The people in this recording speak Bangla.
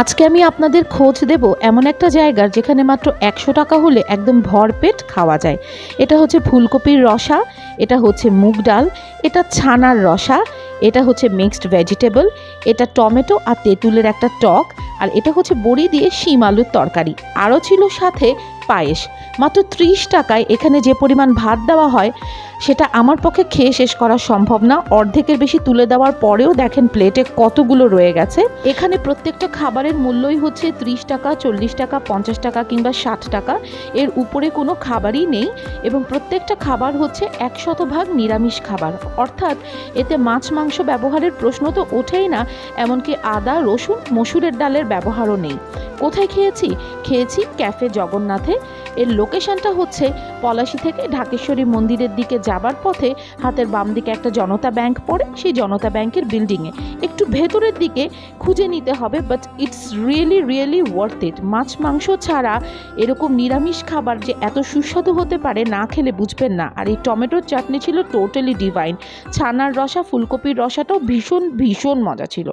আজকে আমি আপনাদের খোঁজ দেব এমন একটা জায়গার যেখানে মাত্র একশো টাকা হলে একদম ভরপেট খাওয়া যায়। এটা হচ্ছে ফুলকপির রসা, এটা হচ্ছে মুগ ডাল, এটা ছানার রসা, এটা হচ্ছে মিক্সড ভেজিটেবল এটা টমেটো আর তেঁতুলের একটা টক, আর এটা হচ্ছে বড়ি দিয়ে শিম আলুর তরকারি। আরও ছিল সাথে পায়েস। মাত্র ত্রিশ টাকায় এখানে যে পরিমাণ ভাত দেওয়া হয় সেটা আমার পক্ষে খেয়ে শেষ করা সম্ভব না। অর্ধেকের বেশি তুলে দেওয়ার পরেও দেখেন প্লেটে কতগুলো রয়ে গেছে। এখানে প্রত্যেকটা খাবারের মূল্যই হচ্ছে ত্রিশ টাকা, চল্লিশ টাকা, পঞ্চাশ টাকা কিংবা ষাট টাকা। এর উপরে কোনো খাবারই নেই এবং প্রত্যেকটা খাবার হচ্ছে এক শতভাগ নিরামিষ খাবার। অর্থাৎ এতে মাছ মাংস ব্যবহারের প্রশ্ন তো ওঠেই না, এমনকি আদা, রসুন, মসুরের ডালের ব্যবহারও নেই। কোথায় খেয়েছি? খেয়েছি ক্যাফে জগন্নাথে। এর লোকেশনটা হচ্ছে পলাশি থেকে ঢাকেশ্বরী মন্দিরের দিকে যাবার পথে হাতের বাম দিকে একটা জনতা ব্যাংক পড়ে, সেই জনতা ব্যাংকের বিল্ডিংয়ে। একটু ভেতরের দিকে খুঁজে নিতে হবে but it's really really worth it মাছ, মাংস ছাড়া এরকম নিরামিষ খাবার যে এত সুস্বাদু হতে পারে না খেলে বুঝবেন না। আর এই টমেটোর চাটনি ছিল টোটালি ডিভাইন ছানার রসা, ফুলকপির রসাটাও ভীষণ ভীষণ মজা ছিল।